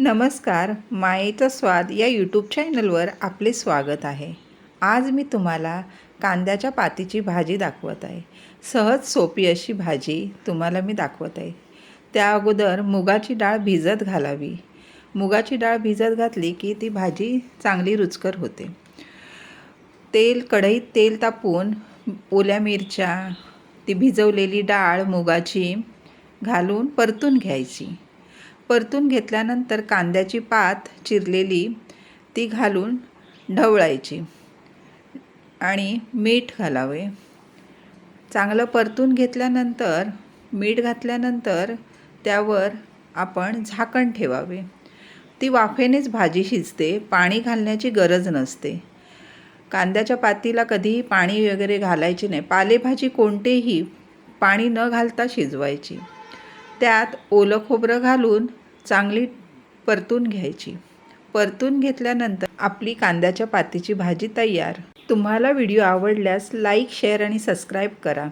नमस्कार मायेचा स्वाद या यूट्यूब चॅनलवर आपले स्वागत आहे. आज मी तुम्हाला कांद्याच्या पातीची भाजी दाखवत आहे. सहज सोपी अशी भाजी तुम्हाला मी दाखवत आहे. त्या अगोदर मुगाची डाळ भिजत घालावी. मुगाची डाळ भिजत घातली की ती भाजी चांगली रुचकर होते. तेल कढईत तेल तापून ओल्या मिरच्या ती भिजवलेली डाळ मुगाची घालून परतून घ्यायची. परतून घेतल्यानंतर कांद्याची पात चिरलेली ती घालून ढवळायची आणि मीठ घालावे. चांगलं परतून घेतल्यानंतर मीठ घातल्यानंतर त्यावर आपण झाकण ठेवावे. ती वाफेनेच भाजी शिजते पाणी घालण्याची गरज नसते. कांद्याच्या पातीला कधीही पाणी वगैरे घालायचे नाही. पालेभाजी कोणतेही पाणी न घालता शिजवायची. त्यात ओलं खोबरं घालून चांगली परतून घ्यायची. परतून घेतल्यानंतर आपली कांद्याच्या पातीची भाजी तयार. तुम्हाला व्हिडिओ आवडल्यास लाईक शेअर आणि सबस्क्राईब करा.